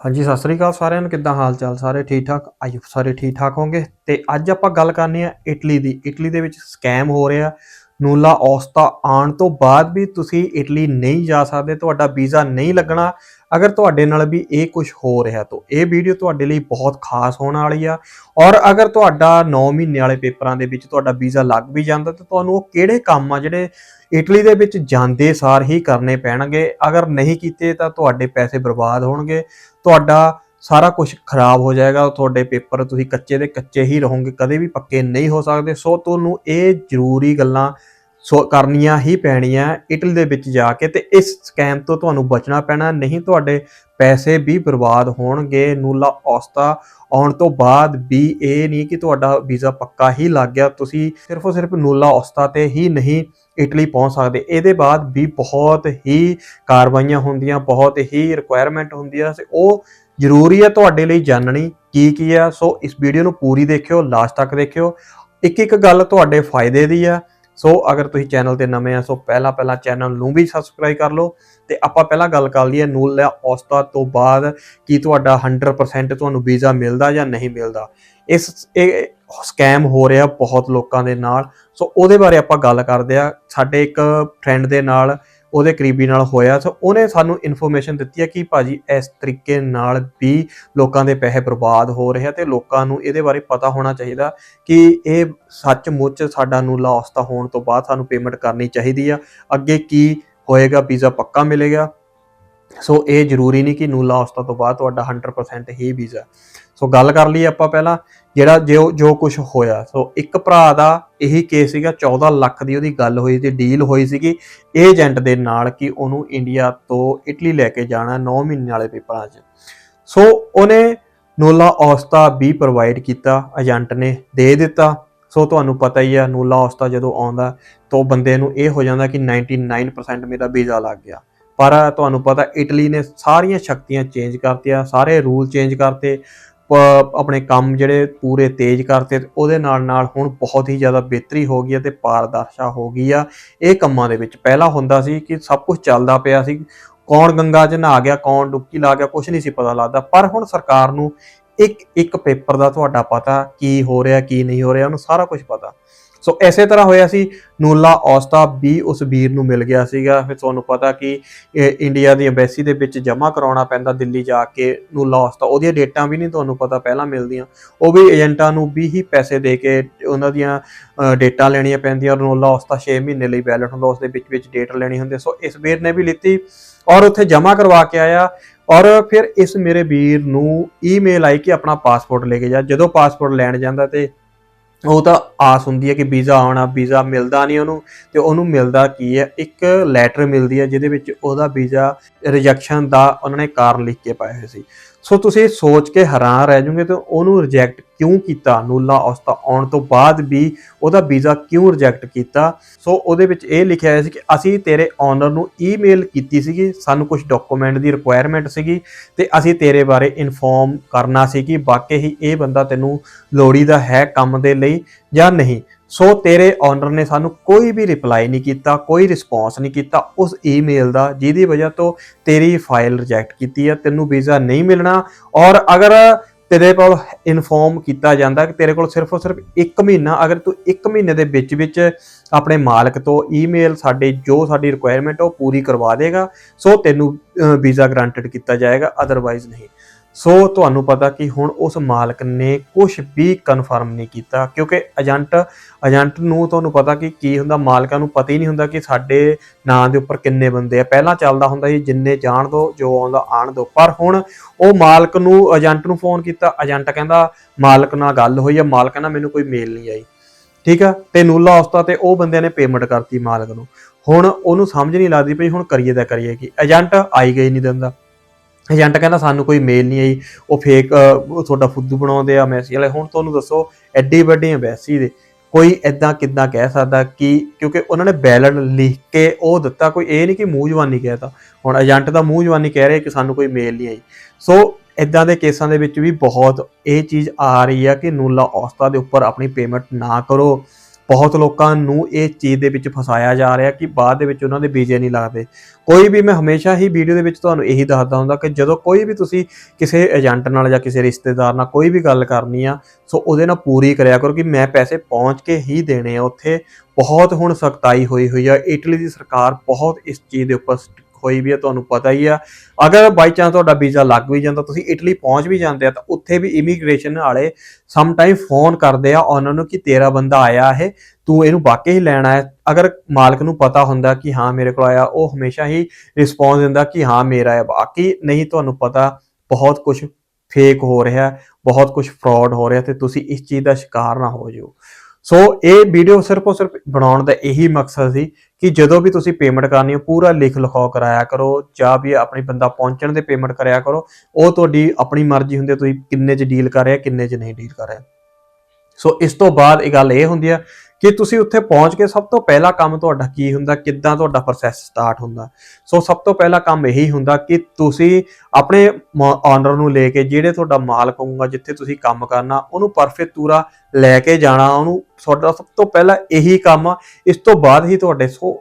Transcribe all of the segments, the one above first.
ਹਾਂਜੀ, ਸਤਿ ਸ੍ਰੀ ਅਕਾਲ ਸਾਰਿਆਂ ਨੂੰ। ਕਿੱਦਾਂ ਹਾਲ ਚਾਲ ਸਾਰੇ? ਠੀਕ ਠਾਕ? ਆਈ ਸਾਰੇ ਠੀਕ ਠਾਕ ਹੋਗੇ ਤੇ ਅੱਜ ਆਪਾਂ ਗੱਲ ਕਰਨੀ ਆ ਇਟਲੀ ਦੀ। ਇਟਲੀ ਦੇ ਵਿੱਚ ਸਕੈਮ ਹੋ ਰਿਹਾ। ਨੂਲਾ ਔਸਤਾ ਆਉਣ ਤੋਂ ਬਾਅਦ ਵੀ ਤੁਸੀਂ ਇਟਲੀ ਨਹੀਂ ਜਾ ਸਕਦੇ, ਤੁਹਾਡਾ ਵੀਜ਼ਾ ਨਹੀਂ ਲੱਗਣਾ। ਅਗਰ ਤੁਹਾਡੇ ਨਾਲ ਵੀ ਇਹ ਕੁਝ ਹੋ ਰਿਹਾ ਤਾਂ ਇਹ ਵੀਡੀਓ ਤੁਹਾਡੇ ਲਈ ਬਹੁਤ ਖਾਸ ਹੋਣ ਵਾਲੀ ਆ। ਔਰ ਅਗਰ ਤੁਹਾਡਾ 9 ਮਹੀਨੇ ਵਾਲੇ ਪੇਪਰਾਂ ਦੇ ਵਿੱਚ ਤੁਹਾਡਾ ਵੀਜ਼ਾ ਲੱਗ ਵੀ ਜਾਂਦਾ ਤਾਂ ਤੁਹਾਨੂੰ ਉਹ ਕਿਹੜੇ ਕੰਮ ਆ ਜਿਹੜੇ ਇਟਲੀ ਦੇ ਵਿੱਚ ਜਾਂਦੇ ਸਾਰ ਹੀ ਕਰਨੇ ਪੈਣਗੇ। ਅਗਰ ਨਹੀਂ ਕੀਤੇ ਤਾਂ ਤੁਹਾਡੇ ਪੈਸੇ ਬਰਬਾਦ ਹੋਣਗੇ, ਤੁਹਾਡਾ ਸਾਰਾ ਕੁਝ ਖਰਾਬ ਹੋ ਜਾਏਗਾ, ਤੁਹਾਡੇ ਪੇਪਰ ਤੁਸੀਂ ਕੱਚੇ ਦੇ ਕੱਚੇ ਹੀ ਰਹੋਗੇ, ਕਦੇ ਵੀ ਪੱਕੇ ਨਹੀਂ ਹੋ ਸਕਦੇ। ਸੋ ਤੁਹਾਨੂੰ ਇਹ ਜ਼ਰੂਰੀ ਗੱਲਾਂ ਸੋ ਕਰਨੀਆਂ ਹੀ ਪੈਣੀਆਂ ਇਟਲੀ ਦੇ ਵਿੱਚ ਜਾ ਕੇ ਤੇ ਇਸ ਸਕੈਮ ਤੋਂ ਤੁਹਾਨੂੰ ਬਚਣਾ ਪੈਣਾ, ਨਹੀਂ ਤੁਹਾਡੇ ਪੈਸੇ ਵੀ ਬਰਬਾਦ ਹੋਣਗੇ, ਨੂਲਾ ਔਸਤਾ ਆਉਣ ਤੋਂ ਬਾਅਦ ਵੀ ਇਹ ਨਹੀਂ ਕਿ ਤੁਹਾਡਾ ਵੀਜ਼ਾ ਪੱਕਾ ਹੀ ਲੱਗ ਗਿਆ, ਤੁਸੀਂ ਸਿਰਫ ਉਹ ਸਿਰਫ ਨੂਲਾ ਔਸਤਾ ਤੇ ਹੀ ਨਹੀਂ ਇਟਲੀ ਪਹੁੰਚ ਸਕਦੇ। ਇਹਦੇ ਬਾਅਦ ਵੀ ਬਹੁਤ ਹੀ ਕਾਰਵਾਈਆਂ ਹੁੰਦੀਆਂ, ਬਹੁਤ ਹੀ ਰਿਕੁਆਇਰਮੈਂਟ ਹੁੰਦੀ ਆ ਉਹ ਜ਼ਰੂਰੀ ਹੈ ਤੁਹਾਡੇ ਲਈ ਜਾਣਨੀ ਕੀ ਕੀ ਆ। ਸੋ ਇਸ ਵੀਡੀਓ ਨੂੰ ਪੂਰੀ ਦੇਖਿਓ ਲਾਸਟ ਤੱਕ ਦੇਖਿਓ। ਇੱਕ ਇੱਕ ਗੱਲ ਤੁਹਾਡੇ ਫਾਇਦੇ ਦੀ ਆ। ਸੋ ਅਗਰ ਤੁਸੀਂ ਚੈਨਲ ਤੇ ਨਵੇਂ ਆ, ਸੋ ਪਹਿਲਾਂ ਪਹਿਲਾਂ ਚੈਨਲ ਨੂੰ ਵੀ ਸਬਸਕ੍ਰਾਈਬ ਕਰ ਲਓ ਤੇ ਆਪਾਂ ਪਹਿਲਾਂ ਗੱਲ ਕਰ ਲਈਏ ਨੂਲ ਔਸਤਾ ਤੋਂ ਬਾਅਦ ਕੀ ਤੁਹਾਡਾ 100% ਤੁਹਾਨੂੰ ਵੀਜ਼ਾ ਮਿਲਦਾ ਜਾਂ ਨਹੀਂ ਮਿਲਦਾ। ਇਸ, ਇਹ ਸਕੈਮ ਹੋ ਰਿਹਾ ਬਹੁਤ ਲੋਕਾਂ ਦੇ ਨਾਲ। ਸੋ ਉਹਦੇ ਬਾਰੇ ਆਪਾਂ ਗੱਲ ਕਰਦੇ ਆ। ਸਾਡੇ ਇੱਕ ਫਰੈਂਡ ਦੇ ਨਾਲ ਉਹਦੇ ਕਰੀਬੀ ਨਾਲ ਹੋਇਆ। ਸੋ ਉਹਨੇ ਸਾਨੂੰ ਇਨਫੋਰਮੇਸ਼ਨ ਦਿੱਤੀ ਹੈ ਕਿ ਭਾਜੀ ਇਸ ਤਰੀਕੇ ਨਾਲ ਵੀ ਲੋਕਾਂ ਦੇ ਪੈਸੇ ਬਰਬਾਦ ਹੋ ਰਹੇ ਆ ਤੇ ਲੋਕਾਂ ਨੂੰ ਇਹਦੇ ਬਾਰੇ ਪਤਾ ਹੋਣਾ ਚਾਹੀਦਾ ਕਿ ਇਹ ਸੱਚਮੁੱਚ ਸਾਡਾ ਨੂੰ ਲਾਸਤਾ ਹੋਣ ਤੋਂ ਬਾਅਦ ਸਾਨੂੰ ਪੇਮੈਂਟ ਕਰਨੀ ਚਾਹੀਦੀ ਆ। ਅੱਗੇ ਕੀ ਹੋਏਗਾ, ਵੀਜ਼ਾ ਪੱਕਾ ਮਿਲੇਗਾ। ਸੋ ਇਹ ਜ਼ਰੂਰੀ ਨਹੀਂ ਕਿ ਨੂਲਾ ਲਾਸਤਾ ਤੋਂ ਬਾਅਦ ਤੁਹਾਡਾ 100% ਹੀ ਵੀਜ਼ਾ। ਸੋ ਗੱਲ ਕਰ ਲਈ ਆਪਾਂ ਪਹਿਲਾਂ ਜਿਹੜਾ ਜੋ ਜੋ ਕੁਝ ਹੋਇਆ। ਸੋ ਇੱਕ ਭਰਾ ਦਾ ਇਹੀ ਕੇਸ ਸੀਗਾ 14 ਲੱਖ ਦੀ ਉਹਦੀ ਗੱਲ ਹੋਈ ਸੀ ਡੀਲ ਹੋਈ ਸੀਗੀ। ਏਜੰਟ ਦੇ ਨਾਲ ਕਿ ਉਹਨੂੰ ਇੰਡੀਆ ਤੋਂ ਇਟਲੀ ਲੈ ਕੇ ਜਾਣਾ 9 ਮਹੀਨੇ ਵਾਲੇ ਪੇਪਰਾਂ 'ਚ। ਸੋ ਉਹਨੇ ਨੋਲਾ ਔਸਤਾ ਵੀ ਪ੍ਰੋਵਾਈਡ ਕੀਤਾ ਏਜੰਟ ਨੇ ਦੇ ਦਿੱਤਾ। ਸੋ ਤੁਹਾਨੂੰ ਪਤਾ ਹੀ ਆ, ਨੂਲਾ ਔਸਤਾ ਜਦੋਂ ਆਉਂਦਾ, ਤਾਂ ਬੰਦੇ ਨੂੰ ਇਹ ਹੋ ਜਾਂਦਾ ਕਿ 99% ਮੇਰਾ ਵੀਜ਼ਾ ਲੱਗ ਗਿਆ। ਪਰ ਤੁਹਾਨੂੰ ਪਤਾ ਇਟਲੀ ਨੇ ਸਾਰੀਆਂ ਸ਼ਕਤੀਆਂ ਚੇਂਜ ਕਰਤੀਆਂ, ਸਾਰੇ ਰੂਲ ਚੇਂਜ ਕਰਤੇ। ਆਪਣੇ ਕੰਮ ਜਿਹੜੇ ਪੂਰੇ ਤੇਜ਼ ਕਰਤੇ ਉਹਦੇ ਨਾਲ ਨਾਲ ਹੁਣ ਬਹੁਤ ਹੀ ਜ਼ਿਆਦਾ ਬਿਹਤਰੀ ਹੋ ਗਈ ਹੈ ਤੇ ਪਾਰਦਰਸ਼ਾ ਹੋ ਗਈ ਆ। ਇਹ ਕੰਮਾਂ ਦੇ ਵਿੱਚ ਪਹਿਲਾਂ ਹੁੰਦਾ ਸੀ ਕਿ ਸਭ ਕੁਝ ਚੱਲਦਾ ਪਿਆ ਸੀ। ਕੌਣ ਗੰਗਾ 'ਚ ਨਹਾ ਗਿਆ, ਕੌਣ ਡੁੱਬਕੀ ਲਾ ਗਿਆ ਕੁਝ ਨਹੀਂ ਸੀ ਪਤਾ ਲੱਗਦਾ। ਪਰ ਹੁਣ ਸਰਕਾਰ ਨੂੰ ਇੱਕ ਇੱਕ ਪੇਪਰ ਦਾ ਤੁਹਾਡਾ ਪਤਾ ਕੀ ਹੋ ਰਿਹਾ, ਕੀ ਨਹੀਂ ਹੋ ਰਿਹਾ, ਉਹਨੂੰ ਸਾਰਾ ਕੁਝ ਪਤਾ। ਸੋ ਐਸੇ ਤਰ੍ਹਾਂ ਹੋਇਆ ਸੀ, ਨੂਲਾ ਔਸਤਾ ਵੀ ਉਸ ਵੀਰ ਨੂੰ ਮਿਲ ਗਿਆ ਸੀਗਾ। ਫਿਰ ਤੁਹਾਨੂੰ ਪਤਾ ਕਿ ਇੰਡੀਆ ਦੀ ਐਮਬੈਸੀ ਦੇ ਵਿੱਚ ਜਮ੍ਹਾਂ ਕਰਾਉਣਾ ਪੈਂਦਾ ਦਿੱਲੀ ਜਾ ਕੇ, ਨੂਲਾ ਔਸਤਾ। ਉਹਦੀਆਂ ਡੇਟਾਂ ਵੀ ਨਹੀਂ ਤੁਹਾਨੂੰ ਪਤਾ, ਪਹਿਲਾਂ ਮਿਲਦੀਆਂ। ਉਹ ਵੀ ਏਜੰਟਾਂ ਨੂੰ ਵੀ ਹੀ ਪੈਸੇ ਦੇ ਕੇ ਉਹਨਾਂ ਦੀਆਂ ਡੇਟਾਂ ਲੈਣੀਆਂ ਪੈਂਦੀਆਂ ਔਰ ਨੂਲਾ ਔਸਤਾ 6 ਮਹੀਨੇ ਲਈ ਵੈਲਿਡ ਹੁੰਦਾ ਉਸ ਦੇ ਵਿੱਚ ਵਿੱਚ ਡੇਟ ਲੈਣੀ ਹੁੰਦੀ। ਸੋ ਇਸ ਵੀਰ ਨੇ ਵੀ ਲਿੱਤੀ ਔਰ ਉੱਥੇ ਜਮ੍ਹਾਂ ਕਰਵਾ ਕੇ ਆਇਆ ਔਰ ਫਿਰ ਇਸ ਮੇਰੇ ਵੀਰ ਨੂੰ ਈਮੇਲ ਆਈ ਕਿ ਆਪਣਾ ਪਾਸਪੋਰਟ ਲੈ ਕੇ ਜਾ। ਜਦੋਂ ਪਾਸਪੋਰਟ ਲੈਣ ਜਾਂਦਾ ਤੇ ਉਹ ਤਾਂ ਆਸ ਹੁੰਦੀ ਹੈ ਕਿ ਵੀਜ਼ਾ ਆਉਣਾ, ਵੀਜ਼ਾ ਮਿਲਦਾ ਨਹੀਂ ਉਹਨੂੰ ਤੇ ਉਹਨੂੰ ਮਿਲਦਾ ਕੀ ਹੈ? ਇੱਕ ਲੈਟਰ ਮਿਲਦੀ ਹੈ ਜਿਹਦੇ ਵਿੱਚ ਉਹਦਾ ਵੀਜ਼ਾ ਰਿਜੈਕਸ਼ਨ ਦਾ ਉਹਨਾਂ ਨੇ ਕਾਰਨ ਲਿਖ ਕੇ ਪਾਇਆ ਹੋਏ ਸੀ। ਸੋ ਤੁਸੀਂ ਸੋਚ ਕੇ ਹੈਰਾਨ ਰਹਿ ਜਾਓਗੇ ਤੇ ਉਹਨੂੰ ਰਿਜੈਕਟ ਕਿਉਂ ਕੀਤਾ? ਨੂਲਾ ਔਸਤਾ ਆਉਣ ਤੋਂ ਬਾਅਦ ਵੀ ਉਹਦਾ ਵੀਜ਼ਾ ਕਿਉਂ ਰਿਜੈਕਟ ਕੀਤਾ? ਸੋ ਉਹਦੇ ਵਿੱਚ ਇਹ ਲਿਖਿਆ ਹੋਇਆ ਸੀ ਕਿ ਅਸੀਂ ਤੇਰੇ ਓਨਰ ਨੂੰ ਈਮੇਲ ਕੀਤੀ ਸੀਗੀ, ਸਾਨੂੰ ਕੁਝ ਡਾਕੂਮੈਂਟ ਦੀ ਰਿਕੁਆਇਰਮੈਂਟ ਸੀਗੀ ਤੇ ਅਸੀਂ ਤੇਰੇ ਬਾਰੇ ਇਨਫੋਰਮ ਕਰਨਾ ਸੀ ਕਿ ਵਾਕਈ ਹੀ ਇਹ ਬੰਦਾ ਤੈਨੂੰ ਲੋੜੀਦਾ ਹੈ ਕੰਮ ਦੇ ਲਈ ਜਾਂ ਨਹੀਂ। ਸੋ ਤੇਰੇ ਓਨਰ ਨੇ ਸਾਨੂੰ ਕੋਈ ਵੀ ਰਿਪਲਾਈ ਨਹੀਂ ਕੀਤਾ, ਕੋਈ ਰਿਸਪੌਂਸ ਨਹੀਂ ਕੀਤਾ, ਉਸ ਈਮੇਲ ਦਾ, ਜਿਹਦੀ ਵਜ੍ਹਾ ਤੋਂ ਤੇਰੀ ਫਾਈਲ ਰਿਜੈਕਟ ਕੀਤੀ ਹੈ ਤੈਨੂੰ ਵੀਜ਼ਾ ਨਹੀਂ ਮਿਲਣਾ ਔਰ ਅਗਰ ਤੇਰੇ ਕੋਲ ਇਨਫੋਰਮ ਕੀਤਾ ਜਾਂਦਾ ਕਿ ਤੇਰੇ ਕੋਲ ਸਿਰਫ ਸਿਰਫ 1 ਮਹੀਨਾ, ਅਗਰ ਤੂੰ 1 ਮਹੀਨੇ ਦੇ ਵਿੱਚ ਵਿੱਚ ਆਪਣੇ ਮਾਲਕ ਤੋਂ ਈਮੇਲ ਸਾਡੇ, ਜੋ ਸਾਡੀ ਰਿਕੁਆਇਰਮੈਂਟ ਉਹ ਪੂਰੀ ਕਰਵਾ ਦੇਗਾ, ਸੋ ਤੈਨੂੰ ਵੀਜ਼ਾ ਗਰੰਟਡ ਕੀਤਾ ਜਾਏਗਾ ਅਦਰਵਾਈਜ਼ ਨਹੀਂ। ਸੋ ਤੁਹਾਨੂੰ ਪਤਾ ਕਿ ਹੁਣ ਉਸ ਮਾਲਕ ਨੇ ਕੁਝ ਵੀ ਕਨਫਰਮ ਨਹੀਂ ਕੀਤਾ, ਕਿਉਂਕਿ ਏਜੰਟ ਏਜੰਟ ਨੂੰ ਤੁਹਾਨੂੰ ਪਤਾ ਕਿ ਕੀ ਹੁੰਦਾ, ਮਾਲਕਾਂ ਨੂੰ ਪਤਾ ਹੀ ਨਹੀਂ ਹੁੰਦਾ ਕਿ ਸਾਡੇ ਨਾਂ ਦੇ ਉੱਪਰ ਕਿੰਨੇ ਬੰਦੇ ਆ। ਪਹਿਲਾਂ ਚੱਲਦਾ ਹੁੰਦਾ ਸੀ, ਜਿੰਨੇ ਜਾਣ ਦੋ, ਜੋ ਆਉਂਦਾ ਆਣ ਦੋ। ਪਰ ਹੁਣ ਉਹ ਮਾਲਕ ਨੂੰ ਏਜੰਟ ਨੂੰ ਫੋਨ ਕੀਤਾ। ਏਜੰਟ ਕਹਿੰਦਾ, ਮਾਲਕ ਨਾਲ ਗੱਲ ਹੋਈ ਆ, ਮਾਲਕ ਕਹਿੰਦਾ, ਮੈਨੂੰ ਕੋਈ ਮੇਲ ਨਹੀਂ ਆਈ। ਠੀਕ ਆ? ਤੇ ਨੂਲਾ ਉਸਤਾ ਤੇ ਉਹ ਬੰਦਿਆਂ ਨੇ ਪੇਮੈਂਟ ਕਰਤੀ ਮਾਲਕ ਨੂੰ। ਹੁਣ ਉਹਨੂੰ ਸਮਝ ਨਹੀਂ ਲੱਗਦੀ ਪਈ, ਹੁਣ ਕਰੀਏ ਤਾਂ ਕਰੀਏ ਕੀ ਏਜੰਟ ਆਈ ਗਈ ਨਹੀਂ ਦਿੰਦਾ। ਏਜੰਟ ਕਹਿੰਦਾ ਸਾਨੂੰ ਕੋਈ ਮੇਲ ਨਹੀਂ ਆਈ, ਉਹ ਫੇਕ ਤੁਹਾਡਾ ਫੁੱਦੂ ਬਣਾਉਂਦੇ ਆ ਮੈਸੇਜ ਵਾਲੇ। ਹੁਣ ਤੁਹਾਨੂੰ ਦੱਸੋ, ਐਡੀ ਵੱਡੀ ਐਮਬੈਸੀ ਦੇ ਕੋਈ ਐਦਾਂ ਕਿੱਦਾਂ ਕਹਿ ਸਕਦਾ ਕਿ ਕਿਉਂਕਿ ਉਹਨਾਂ ਨੇ ਬੈਲਟ ਲਿਖ ਕੇ ਉਹ ਦਿੱਤਾ, ਕੋਈ ਇਹ ਨਹੀਂ ਕਿ ਮੂੰਹ ਜਵਾਨੀ ਕਹਿਤਾ ਹੁਣ ਏਜੰਟ ਦਾ ਮੂੰਹ ਜਵਾਨੀ ਕਹਿ ਰਿਹਾ ਕਿ ਸਾਨੂੰ ਕੋਈ ਮੇਲ ਨਹੀਂ ਆਈ। ਸੋ ਇਦਾਂ ਦੇ ਕੇਸਾਂ ਦੇ ਵਿੱਚ ਵੀ ਬਹੁਤ ਇਹ ਚੀਜ਼ ਆ ਰਹੀ ਆ ਕਿ ਨੂਲਾ ਔਸਤਾ ਦੇ ਉੱਪਰ ਆਪਣੀ ਪੇਮੈਂਟ ਨਾ ਕਰੋ। ਬਹੁਤ ਲੋਕਾਂ ਨੂੰ ਇਹ ਚੀਜ਼ ਦੇ ਵਿੱਚ ਫਸਾਇਆ ਜਾ ਰਿਹਾ ਕਿ ਬਾਅਦ ਦੇ ਵਿੱਚ ਉਹਨਾਂ ਦੇ ਵੀਜ਼ੇ ਨਹੀਂ ਲੱਗਦੇ। ਕੋਈ ਵੀ ਮੈਂ ਹਮੇਸ਼ਾ ਹੀ ਵੀਡੀਓ ਦੇ ਵਿੱਚ ਤੁਹਾਨੂੰ ਇਹੀ ਦੱਸਦਾ ਹੁੰਦਾ ਕਿ ਜਦੋਂ ਕੋਈ ਵੀ ਤੁਸੀਂ ਕਿਸੇ ਏਜੰਟ ਨਾਲ ਜਾਂ ਕਿਸੇ ਰਿਸ਼ਤੇਦਾਰ ਨਾਲ ਕੋਈ ਵੀ ਗੱਲ ਕਰਨੀ ਆ, ਸੋ ਉਹਦੇ ਨਾਲ ਪੂਰੀ ਕਰਿਆ ਕਰੋ ਕਿ ਮੈਂ ਪੈਸੇ ਪਹੁੰਚ ਕੇ ਹੀ ਦੇਣੇ ਆ। ਉੱਥੇ ਬਹੁਤ ਹੁਣ ਸਖਤਾਈ ਹੋਈ ਹੋਈ ਆ। ਇਟਲੀ ਦੀ ਸਰਕਾਰ ਬਹੁਤ ਇਸ ਚੀਜ਼ ਦੇ ਉੱਪਰ strict ਹੋਈ ਵੀ ਆ, ਤੁਹਾਨੂੰ ਪਤਾ ਹੀ ਆ। ਅਗਰ ਬਾਈ ਚਾਂਸ ਤੁਹਾਡਾ ਵੀਜ਼ਾ ਲੱਗ ਵੀ ਜਾਂਦਾ, ਤੁਸੀਂ ਇਟਲੀ ਪਹੁੰਚ ਵੀ ਜਾਂਦੇ ਆ, ਤਾਂ ਉੱਥੇ ਵੀ ਇਮੀਗ੍ਰੇਸ਼ਨ ਵਾਲੇ ਸਮ ਟਾਈਮ ਫੋਨ ਕਰਦੇ ਆ ਉਹਨਾਂ ਨੂੰ ਕਿ ਤੇਰਾ ਬੰਦਾ ਆਇਆ ਹੈ ਤੂੰ ਇਹਨੂੰ ਵਾਕਈ ਹੀ ਲੈਣਾ ਹੈ। ਅਗਰ ਮਾਲਕ ਨੂੰ ਪਤਾ ਹੁੰਦਾ ਕਿ ਹਾਂ ਮੇਰੇ ਕੋਲ ਆਇਆ, ਉਹ ਹਮੇਸ਼ਾ ਹੀ ਰਿਸਪੌਂਸ ਦਿੰਦਾ ਕਿ ਹਾਂ ਮੇਰਾ ਹੈ। ਬਾਕੀ ਨਹੀਂ ਤੁਹਾਨੂੰ ਪਤਾ, ਬਹੁਤ ਕੁਝ ਫੇਕ ਹੋ ਰਿਹਾ, ਬਹੁਤ ਕੁਝ ਫਰਾਡ ਹੋ ਰਿਹਾ ਤੇ ਤੁਸੀਂ ਇਸ ਚੀਜ਼ ਦਾ ਸ਼ਿਕਾਰ ਨਾ ਹੋ ਜਾਓ। ਸੋ ਇਹ ਵੀਡੀਓ ਸਿਰਫ ਔਰ ਸਿਰਫ ਬਣਾਉਣ ਦਾ ਇਹੀ ਮਕਸਦ ਸੀ ਕਿ ਜਦੋਂ ਵੀ ਤੁਸੀਂ ਪੇਮੈਂਟ ਕਰਨੀ ਹੋ, ਪੂਰਾ ਲਿਖ ਲਿਖਾਓ, ਕਰਾਇਆ ਕਰੋ, ਜਾਂ ਵੀ ਆਪਣੀ ਬੰਦਾ ਪਹੁੰਚਣ ਦੇ ਪੇਮੈਂਟ ਕਰਿਆ ਕਰੋ, ਉਹ ਤੁਹਾਡੀ ਆਪਣੀ ਮਰਜ਼ੀ ਹੁੰਦੀ ਤੁਸੀਂ ਕਿੰਨੇ 'ਚ ਡੀਲ ਕਰ ਰਹੇ ਕਿੰਨੇ 'ਚ ਨਹੀਂ ਡੀਲ ਕਰ ਰਹੇ ਸੋ ਇਸ ਤੋਂ ਬਾਅਦ ਇਹ ਗੱਲ ਇਹ ਹੁੰਦੀ ਹੈ ਕਿ ਤੁਸੀਂ ਉੱਥੇ ਪਹੁੰਚ ਕੇ ਸਭ ਤੋਂ ਪਹਿਲਾ ਕੰਮ ਤੁਹਾਡਾ ਕੀ ਹੁੰਦਾ, ਕਿੱਦਾਂ ਤੁਹਾਡਾ ਪ੍ਰੋਸੈਸ ਸਟਾਰਟ ਹੁੰਦਾ? ਸੋ ਸਭ ਤੋਂ ਪਹਿਲਾ ਕੰਮ ਇਹੀ ਹੁੰਦਾ ਕਿ ਤੁਸੀਂ ਆਪਣੇ ਆਨਰ ਨੂੰ ਲੈ ਕੇ ਜਿਹੜੇ ਤੁਹਾਡਾ ਮਾਲਕ ਹੋਊਗਾ, ਜਿੱਥੇ ਤੁਸੀਂ ਕੰਮ ਕਰਨਾ, ਉਹਨੂੰ ਪਰਫੈਕਟ ਪੂਰਾ ਲੈ ਕੇ ਜਾਣਾ, ਉਹਨੂੰ ਤੁਹਾਡਾ ਸਭ ਤੋਂ ਪਹਿਲਾਂ ਇਹੀ ਕੰਮ ਇਸ ਤੋਂ ਬਾਅਦ ਹੀ ਤੁਹਾਡੇ ਸੋ,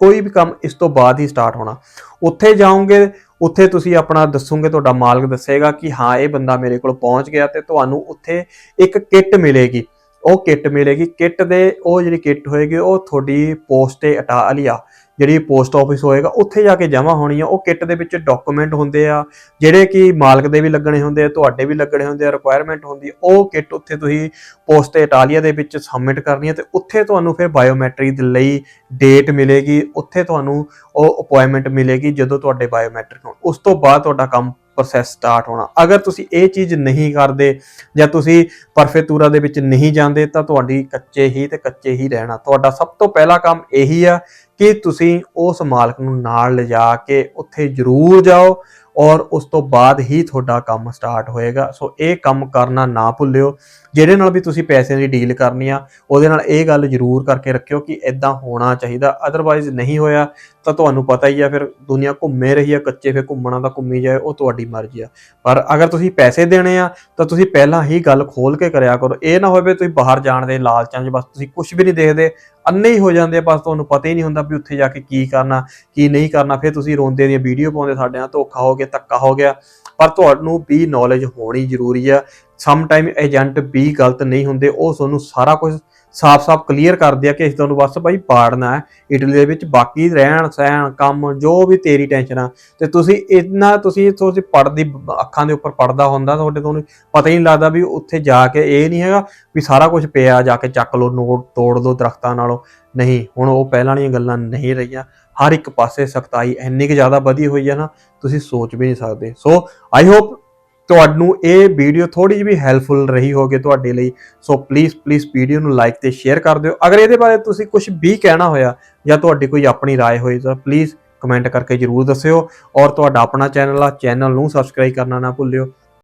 ਕੋਈ ਵੀ ਕੰਮ ਇਸ ਤੋਂ ਬਾਅਦ ਹੀ ਸਟਾਰਟ ਹੋਣਾ। ਉੱਥੇ ਜਾਓਗੇ, ਉੱਥੇ ਤੁਸੀਂ ਆਪਣਾ ਦੱਸੋਗੇ, ਤੁਹਾਡਾ ਮਾਲਕ ਦੱਸੇਗਾ ਕਿ ਹਾਂ, ਇਹ ਬੰਦਾ ਮੇਰੇ ਕੋਲ ਪਹੁੰਚ ਗਿਆ ਤੇ ਤੁਹਾਨੂੰ ਉੱਥੇ ਇੱਕ ਕਿੱਟ ਮਿਲੇਗੀ। ਉਹ ਕਿੱਟ ਮਿਲੇਗੀ। ਕਿੱਟ ਦੇ ਉਹ ਜਿਹੜੀ ਕਿੱਟ ਹੋਏਗੀ, ਉਹ ਤੁਹਾਡੀ ਪੋਸਟ ਤੇ ਇਟਾਲੀਆ ਜਿਹੜੀ ਪੋਸਟ ਆਫਿਸ ਹੋਏਗਾ, ਉੱਥੇ ਜਾ ਕੇ ਜਮ੍ਹਾਂ ਹੋਣੀ ਆ। ਉਹ ਕਿੱਟ ਦੇ ਵਿੱਚ ਡਾਕੂਮੈਂਟ ਹੁੰਦੇ ਆ, ਜਿਹੜੇ ਕਿ ਮਾਲਕ ਦੇ ਵੀ ਲੱਗਣੇ ਹੁੰਦੇ ਆ, ਤੁਹਾਡੇ ਵੀ ਲੱਗਣੇ ਹੁੰਦੇ ਆ ਰਿਕੁਆਇਰਮੈਂਟ ਹੁੰਦੀ ਉਹ ਕਿੱਟ ਉੱਥੇ ਤੁਸੀਂ ਪੋਸਟ ਤੇ ਇਟਾਲੀਆ ਦੇ ਵਿੱਚ ਸਬਮਿਟ ਕਰਨੀ ਹੈ ਤੇ ਉੱਥੇ ਤੁਹਾਨੂੰ ਫਿਰ ਬਾਇਓਮੈਟ੍ਰਿਕ ਦੇ ਲਈ ਡੇਟ ਮਿਲੇਗੀ। ਉੱਥੇ ਤੁਹਾਨੂੰ ਉਹ ਅਪਾਇੰਟਮੈਂਟ ਮਿਲੇਗੀ ਜਦੋਂ ਤੁਹਾਡੇ ਬਾਇਓਮੈਟ੍ਰਿਕ ਹੋਣ। ਉਸ ਤੋਂ ਬਾਅਦ ਤੁਹਾਡਾ ਕੰਮ ਪ੍ਰੋਸੈਸ ਸਟਾਰਟ ਹੋਣਾ। ਅਗਰ ਤੁਸੀਂ ਇਹ ਚੀਜ਼ ਨਹੀਂ ਕਰਦੇ ਜਾਂ ਤੁਸੀਂ ਪਰਫੇਤੂਰਾ ਦੇ ਵਿੱਚ ਨਹੀਂ ਜਾਂਦੇ, ਤਾਂ ਤੁਹਾਡੀ ਕੱਚੇ ਹੀ ਤੇ ਕੱਚੇ ਹੀ ਰਹਿਣਾ। ਤੁਹਾਡਾ ਸਭ ਤੋਂ ਪਹਿਲਾ ਕੰਮ ਇਹੀ ਆ ਕਿ ਤੁਸੀਂ ਉਸ ਮਾਲਕ ਨੂੰ ਨਾਲ ਲਿਜਾ ਕੇ ਉੱਥੇ ਜ਼ਰੂਰ ਜਾਓ ਔਰ ਉਸ ਤੋਂ ਬਾਅਦ ਹੀ ਤੁਹਾਡਾ ਕੰਮ ਸਟਾਰਟ ਹੋਏਗਾ। ਸੋ ਇਹ ਕੰਮ ਕਰਨਾ ਨਾ ਭੁੱਲਿਓ। ਜਿਹੜੇ ਨਾਲ ਵੀ ਤੁਸੀਂ ਪੈਸਿਆਂ ਦੀ ਡੀਲ ਕਰਨੀ ਆ, ਉਹਦੇ ਨਾਲ ਇਹ ਗੱਲ ਜ਼ਰੂਰ ਕਰਕੇ ਰੱਖਿਓ ਕਿ ਇਦਾਂ ਹੋਣਾ ਚਾਹੀਦਾ ਅਦਰਵਾਈਜ਼ ਨਹੀਂ ਹੋਇਆ ਤਾਂ ਤੁਹਾਨੂੰ ਪਤਾ ਹੀ ਆ ਫਿਰ ਦੁਨੀਆ ਘੁੰਮੇ ਰਹੀ ਆ, ਕੱਚੇ ਫਿਰ ਘੁੰਮਣਾ ਤਾਂ ਘੁੰਮੀ ਜਾਏ, ਉਹ ਤੁਹਾਡੀ ਮਰਜ਼ੀ ਆ। ਪਰ ਅਗਰ ਤੁਸੀਂ ਪੈਸੇ ਦੇਣੇ ਆ, ਤਾਂ ਤੁਸੀਂ ਪਹਿਲਾਂ ਹੀ ਗੱਲ ਖੋਲ ਕੇ ਕਰਿਆ ਕਰੋ। ਇਹ ਨਾ ਹੋਵੇ ਤੁਸੀਂ ਬਾਹਰ ਜਾਣ ਦੇ ਲਾਲਚਾਂ 'ਚ ਬਸ ਤੁਸੀਂ ਕੁਝ ਵੀ ਨਹੀਂ ਦੇਖਦੇ, ਅੰਨੇ ਹੀ ਹੋ ਜਾਂਦੇ ਆ, ਬਸ ਤੁਹਾਨੂੰ ਪਤਾ ਹੀ ਨਹੀਂ ਹੁੰਦਾ ਵੀ ਉੱਥੇ ਜਾ ਕੇ ਕੀ ਕਰਨਾ, ਕੀ ਨਹੀਂ ਕਰਨਾ। ਫਿਰ ਤੁਸੀਂ ਰੋਂਦੇ ਦੀਆਂ ਵੀਡੀਓ ਪਾਉਂਦੇ ਸਾਡੇ ਨਾਲ, ਧੋਖਾ ਹੋ ਗਿਆ, ਧੱਕਾ ਹੋ ਗਿਆ। ਪਰ ਤੁਹਾਨੂੰ ਵੀ ਨੌਲੇਜ ਹੋਣੀ ਜ਼ਰੂਰੀ ਆ ਸਮ ਟਾਈਮ ਏਜੰਟ ਵੀ ਗਲਤ ਨਹੀਂ ਹੁੰਦੇ, ਉਹ ਤੁਹਾਨੂੰ ਸਾਰਾ ਕੁਝ ਸਾਫ਼-ਸਾਫ਼ ਕਲੀਅਰ ਕਰਦੇ ਆ ਕਿ ਅਸੀਂ ਤੁਹਾਨੂੰ ਬਸ ਭਾਈ ਪਾੜਨਾ ਹੈ ਇਟਲੀ ਦੇ ਵਿੱਚ ਬਾਕੀ ਰਹਿਣ ਸਹਿਣ ਕੰਮ ਜੋ ਵੀ ਤੇਰੀ ਟੈਨਸ਼ਨ ਆ, ਤੇ ਤੁਸੀਂ ਇੰਨਾ ਤੁਸੀਂ ਤੁਸੀਂ ਪੜਦੀ ਅੱਖਾਂ ਦੇ ਉੱਪਰ ਪੜਦਾ ਹੁੰਦਾ, ਤੁਹਾਡੇ ਤੁਹਾਨੂੰ ਪਤਾ ਹੀ ਨਹੀਂ ਲੱਗਦਾ ਵੀ ਉੱਥੇ ਜਾ ਕੇ ਇਹ ਨਹੀਂ ਹੈਗਾ ਵੀ ਸਾਰਾ ਕੁਝ ਪਿਆ ਜਾ ਕੇ ਚੱਕ ਲਓ, ਨੋਟ ਤੋੜ ਲਓ ਦਰਖਤਾਂ ਨਾਲੋਂ। ਨਹੀਂ, ਹੁਣ ਉਹ ਪਹਿਲਾਂ ਵਾਲੀਆਂ ਗੱਲਾਂ ਨਹੀਂ ਰਹੀਆਂ। ਹਰ ਇੱਕ ਪਾਸੇ ਸਖਤਾਈ ਇੰਨੀ ਕਿ ਜ਼ਿਆਦਾ ਵਧੀ ਹੋਈ ਹੈ ਨਾ, ਤੁਸੀਂ ਸੋਚ ਵੀ ਨਹੀਂ ਸਕਦੇ। ਸੋ ਆਈ ਹੋਪ ਤੁਹਾਨੂੰ ਇਹ ਵੀਡੀਓ ਥੋੜੀ ਜਿਹੀ ਵੀ ਹੈਲਪਫੁਲ ਰਹੀ ਹੋਗੇ ਤੁਹਾਡੇ ਲਈ ਸੋ ਪਲੀਜ਼ ਪਲੀਜ਼ ਵੀਡੀਓ ਨੂੰ ਲਾਈਕ ਤੇ ਸ਼ੇਅਰ ਕਰ ਦਿਓ ਅਗਰ ਇਹਦੇ ਬਾਰੇ ਤੁਸੀਂ ਕੁਝ ਵੀ ਕਹਿਣਾ ਹੋਇਆ ਜਾਂ ਤੁਹਾਡੀ ਕੋਈ ਆਪਣੀ رائے ਹੋਈ ਤਾਂ ਪਲੀਜ਼ ਕਮੈਂਟ ਕਰਕੇ ਜਰੂਰ ਦੱਸਿਓ ਔਰ ਤੁਹਾਡਾ ਆਪਣਾ ਚੈਨਲ ਆ ਚੈਨਲ ਨੂੰ ਸਬਸਕ੍ਰਾਈਬ ਕਰਨਾ ਨਾ ਭੁੱਲਿਓ